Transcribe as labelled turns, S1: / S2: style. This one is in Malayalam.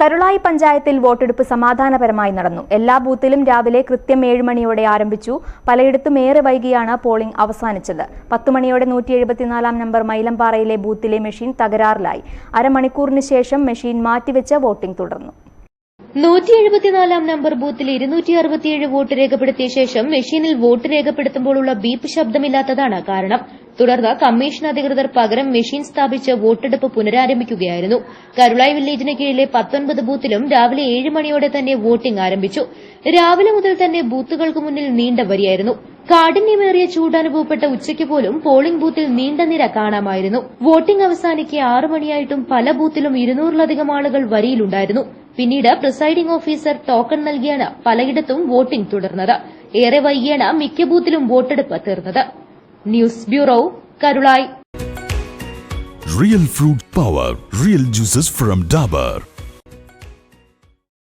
S1: കരുളായി പഞ്ചായത്തിൽ വോട്ടെടുപ്പ് സമാധാനപരമായി നടന്നു. എല്ലാ ബൂത്തിലും രാവിലെ കൃത്യം ഏഴുമണിയോടെ ആരംഭിച്ചു. പലയിടത്തും ഏറെ വൈകിയാണ് പോളിംഗ് അവസാനിച്ചത്. പത്ത് മണിയോടെ നൂറ്റി എഴുപത്തിനാലാം നമ്പർ മൈലമ്പാറയിലെ ബൂത്തിലെ മെഷീൻ തകരാറിലായി. അരമണിക്കൂറിന് ശേഷം മെഷീൻ മാറ്റിവെച്ച് വോട്ടിംഗ് തുടർന്നു.
S2: നൂറ്റി എഴുപത്തിനാലാം നമ്പർ ബൂത്തിൽ ഇരുന്നൂറ്റി അറുപത്തിയേഴ് വോട്ട് രേഖപ്പെടുത്തിയ ശേഷം മെഷീനിൽ വോട്ട് രേഖപ്പെടുത്തുമ്പോഴുള്ള ബീപ്പ് ശബ്ദമില്ലാത്തതാണ് കാരണം. തുടർന്ന് കമ്മീഷൻ അധികൃതർ പകരം മെഷീൻ സ്ഥാപിച്ച് വോട്ടെടുപ്പ് പുനരാരംഭിക്കുകയായിരുന്നു. കരുളായി വില്ലേജിന് കീഴിലെ പത്തൊൻപത് ബൂത്തിലും രാവിലെ ഏഴ് മണിയോടെ തന്നെ വോട്ടിംഗ് ആരംഭിച്ചു. രാവിലെ മുതൽ തന്നെ ബൂത്തുകൾക്ക് മുന്നിൽ നീണ്ട വരിയായിരുന്നു. കാഠിന്യമേറിയ ചൂടനുഭവപ്പെട്ട ഉച്ചയ്ക്ക് പോലും പോളിംഗ് ബൂത്തിൽ നീണ്ട നിര കാണാമായിരുന്നു. വോട്ടിംഗ് അവസാനിക്കെ ആറു മണിയായിട്ടും പല ബൂത്തിലും ഇരുന്നൂറിലധികം ആളുകൾ വരിയിലുണ്ടായിരുന്നു. പിന്നീട് പ്രിസൈഡിംഗ് ഓഫീസർ ടോക്കൺ നൽകിയാണ് പലയിടത്തും വോട്ടിംഗ് തുടർന്നത്. ഏറെ വൈകിയാണ് മിക്ക ബൂത്തിലും വോട്ടെടുപ്പ് തീർന്നത്. News bureau Karulai.
S3: Real fruit power real juices from Dabur